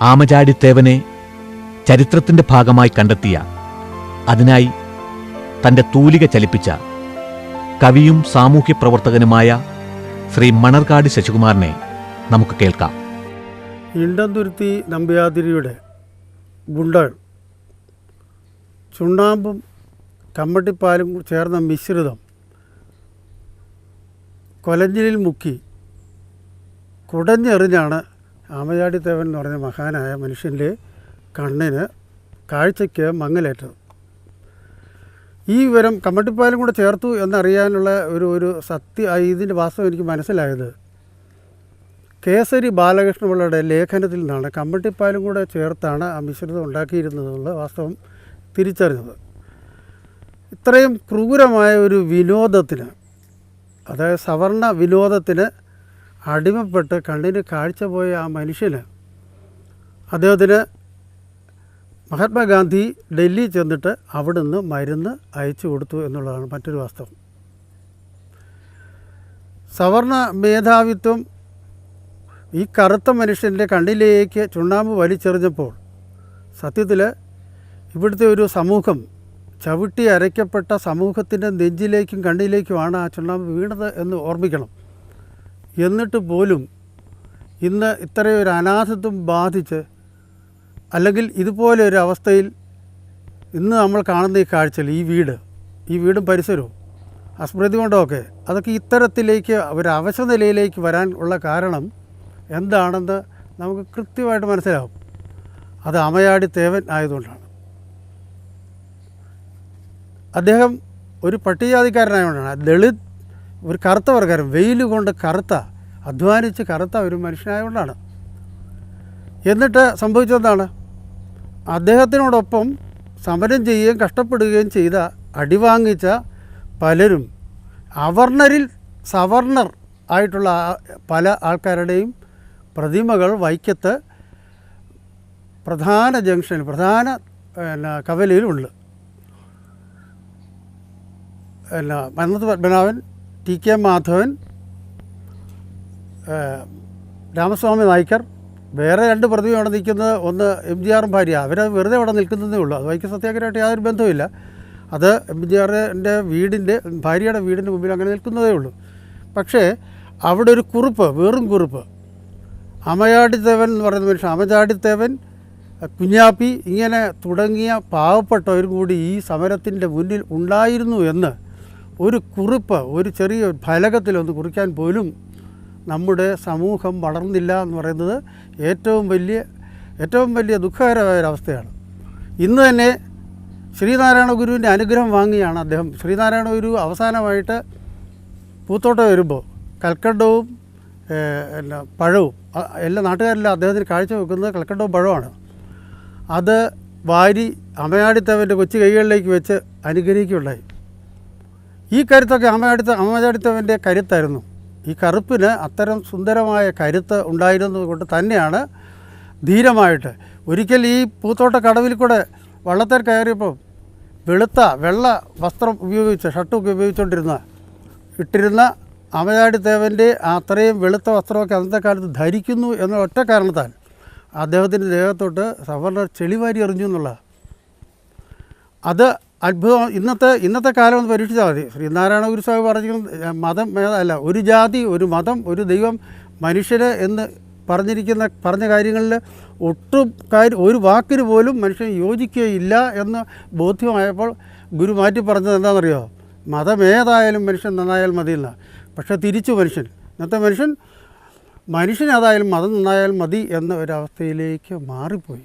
ആമചാടിത്തേവനെ ചരിത്രത്തിന്റെ ഭാഗമായി കണ്ടെത്തിയ അതിനായി തന്റെ തൂലിക ചലിപ്പിച്ച കവിയും സാമൂഹ്യ പ്രവർത്തകനുമായ ശ്രീ മണർകാട് ശശികുമാറിനെ നമുക്ക് കേൾക്കാം. ഇണ്ടന്തുരുത്തി നമ്പ്യാതിരിയുടെ ഗുണ്ടകൾ. ചുണ്ണാമ്പും കമ്മട്ടിപ്പാലും ചേർന്ന മിശ്രിതം കൊലഞ്ഞിലിൽ മുക്കി കുടഞ്ഞെറിഞ്ഞാണ് ആമചാടിത്തേവൻ എന്ന് പറഞ്ഞ മഹാനായ മനുഷ്യന്റെ കണ്ണിന് കാഴ്ചയ്ക്ക് മങ്ങലേറ്റത്. ഈ വിവരം കമ്മട്ടിപ്പാലും കൂടെ ചേർത്തു എന്നറിയാനുള്ള ഒരു ഒരു സത്യ ഇതിന്റെ വാസ്തവം എനിക്ക് മനസ്സിലായത് കേസരി ബാലകൃഷ്ണപിള്ളയുടെ ലേഖനത്തിൽ നിന്നാണ്. കമ്മട്ടിപ്പാലും കൂടെ ചേർത്താണ് ആ മിശ്രിതം ഉണ്ടാക്കിയിരുന്നതെന്നുള്ള വാസ്തവം തിരിച്ചറിഞ്ഞത്. ഇത്രയും ക്രൂരമായ ഒരു വിനോദത്തിന് അതായത് സവർണ വിനോദത്തിന് അടിമപ്പെട്ട് കണ്ണിന് കാഴ്ച പോയ ആ മനുഷ്യന് അദ്ദേഹത്തിന് മഹാത്മാഗാന്ധി ഡൽഹി ചെന്നിട്ട് അവിടുന്ന് മരുന്ന് അയച്ചു കൊടുത്തു എന്നുള്ളതാണ് മറ്റൊരു വാസ്തവം. സവർണ മേധാവിത്വം ഈ കറുത്ത മനുഷ്യന്റെ കണ്ണിലേക്ക് ചുണ്ണാമ്പ് വലിച്ചെറിഞ്ഞപ്പോൾ സത്യത്തിൽ ഇവിടുത്തെ ഒരു സമൂഹം ചവിട്ടി അരയ്ക്കപ്പെട്ട സമൂഹത്തിന്റെ നെഞ്ചിലേക്കും കണ്ണിലേക്കുമാണ് ആ ചുണ്ണാമ്പ് വീണത് എന്ന് ഓർമ്മിക്കണം. എന്നിട്ട് പോലും ഇന്ന് ഇത്രയൊരു അനാഥത്വം ബാധിച്ച് അല്ലെങ്കിൽ ഇതുപോലെ ഒരു അവസ്ഥയിൽ ഇന്ന് നമ്മൾ കാണുന്ന ഈ കാഴ്ചയിൽ ഈ വീട് ഈ വീടും പരിസരവും അസ്മൃതി കൊണ്ടൊക്കെ അതൊക്കെ ഇത്തരത്തിലേക്ക് ഒരു അവശ നിലയിലേക്ക് വരാൻ ഉള്ള കാരണം എന്താണെന്ന് നമുക്ക് കൃത്യമായിട്ട് മനസ്സിലാവും. അത് അമയാടി തേവൻ ആയതുകൊണ്ടാണ്. അദ്ദേഹം ഒരു പട്ടികജാതിക്കാരനായതുകൊണ്ടാണ്. ദളിത് ഒരു കറുത്ത വർഗക്കാരൻ വെയിൽ കൊണ്ട് കറുത്ത അധ്വാനിച്ച് കറുത്ത ഒരു മനുഷ്യനായതുകൊണ്ടാണ് എന്നിട്ട് സംഭവിച്ചതെന്താണ്? അദ്ദേഹത്തിനോടൊപ്പം സമരം ചെയ്യുകയും കഷ്ടപ്പെടുകയും ചെയ്ത അടിവാങ്ങിച്ച പലരും അവർണരിൽ സവർണർ ആയിട്ടുള്ള പല ആൾക്കാരുടെയും പ്രതിമകൾ വൈക്കത്ത് പ്രധാന ജംഗ്ഷനിൽ പ്രധാന പിന്നെ കവലയിലുണ്ട്. പിന്നെ മന്നത്ത് പത്മനാഭൻ ടി കെ മാധവൻ രാമസ്വാമി നായ്ക്കർ വേറെ രണ്ട് പ്രതിമ അവിടെ നിൽക്കുന്നത് ഒന്ന് എം ജി ആറും ഭാര്യ. അവരെ വെറുതെ അവിടെ നിൽക്കുന്നതേ ഉള്ളൂ. അത് വൈക്കം സത്യാഗ്രഹമായിട്ട് യാതൊരു ബന്ധവുമില്ല. അത് എം ജി ആറിന്റെ വീടിന്റെ ഭാര്യയുടെ വീടിന്റെ മുമ്പിൽ അങ്ങനെ നിൽക്കുന്നതേ ഉള്ളൂ. പക്ഷേ അവിടെ ഒരു കുറിപ്പ് വെറും കുറിപ്പ്. അമയാടിത്തേവൻ എന്ന് പറയുന്ന മനുഷ്യൻ അമചാടിത്തേവൻ കുഞ്ഞാപ്പി ഇങ്ങനെ തുടങ്ങിയ പാവപ്പെട്ടവരും കൂടി ഈ സമരത്തിന്റെ മുന്നിൽ ഉണ്ടായിരുന്നു എന്ന് ഒരു കുറിപ്പ് ഒരു ചെറിയ ഫലകത്തിലൊന്ന് കുറിക്കാൻ പോലും നമ്മുടെ സമൂഹം വളർന്നില്ല എന്ന് പറയുന്നത് ഏറ്റവും വലിയ ഏറ്റവും വലിയ ദുഃഖകരമായ ഒരവസ്ഥയാണ് ഇന്ന് തന്നെ ശ്രീനാരായണ ഗുരുവിന്റെ അനുഗ്രഹം വാങ്ങിയാണ് അദ്ദേഹം. ശ്രീനാരായണ ഗുരു അവസാനമായിട്ട് പൂത്തോട്ടം വരുമ്പോൾ കൽക്കണ്ടവും എന്നാ പഴവും എല്ലാ നാട്ടുകാരെല്ലാം അദ്ദേഹത്തിന് കാഴ്ച വെക്കുന്നത് കൽക്കണ്ടവും പഴമാണ് അത് വാരി അമയാടിത്തവന്റെ കൊച്ചു കൈകളിലേക്ക് വെച്ച് അനുഗ്രഹിക്കുകയുണ്ടായി. ഈ കരുത്തൊക്കെ അമ്മയടുത്ത് അമ്മയടുത്തവന്റെ കരുത്തായിരുന്നു. ഈ കറുപ്പിന് അത്തരം സുന്ദരമായ കരുത്ത് ഉണ്ടായിരുന്നത് കൊണ്ട് തന്നെയാണ് ധീരമായിട്ട്. ഒരിക്കൽ ഈ പൂത്തോട്ട കടവിൽ കൂടെ വള്ളത്തിൽ കയറിയപ്പോൾ വെളുത്ത വെള്ള വസ്ത്രം ഉപയോഗിച്ച് ഷർട്ടൊക്കെ ഉപയോഗിച്ചുകൊണ്ടിരുന്ന ഇട്ടിരുന്ന അമയാടിദേവന്റെ അത്രയും വെളുത്ത വസ്ത്രമൊക്കെ അന്നത്തെ കാലത്ത് ധരിക്കുന്നു എന്ന ഒറ്റ കാരണത്താൽ അദ്ദേഹത്തിന്റെ ദേഹത്തോട്ട് സവർണർ ചെളിവാരി എറിഞ്ഞു എന്നുള്ള അത് അത്ഭുതം. ഇന്നത്തെ ഇന്നത്തെ കാലം ഒന്ന് പരീക്ഷിച്ചാൽ മതി. ശ്രീനാരായണ ഗുരുസ്വാമി പറഞ്ഞിരിക്കുന്നത് മതം അല്ല ഒരു ജാതി ഒരു മതം ഒരു ദൈവം മനുഷ്യര് എന്ന് പറഞ്ഞിരിക്കുന്ന പറഞ്ഞ കാര്യങ്ങളിൽ ഒട്ടും കാര്യം ഒരു വാക്കിന് പോലും മനുഷ്യൻ യോജിക്കുകയില്ല എന്ന് ബോധ്യമായപ്പോൾ ഗുരു മാറ്റി പറഞ്ഞത് എന്താണെന്നറിയോ? മതമേതായാലും മനുഷ്യൻ നന്നായാൽ മതിയില്ല പക്ഷേ തിരിച്ചു മനുഷ്യൻ. ഇന്നത്തെ മനുഷ്യൻ മനുഷ്യനേതായാലും മതം നന്നായാൽ മതി എന്ന ഒരവസ്ഥയിലേക്ക് മാറിപ്പോയി.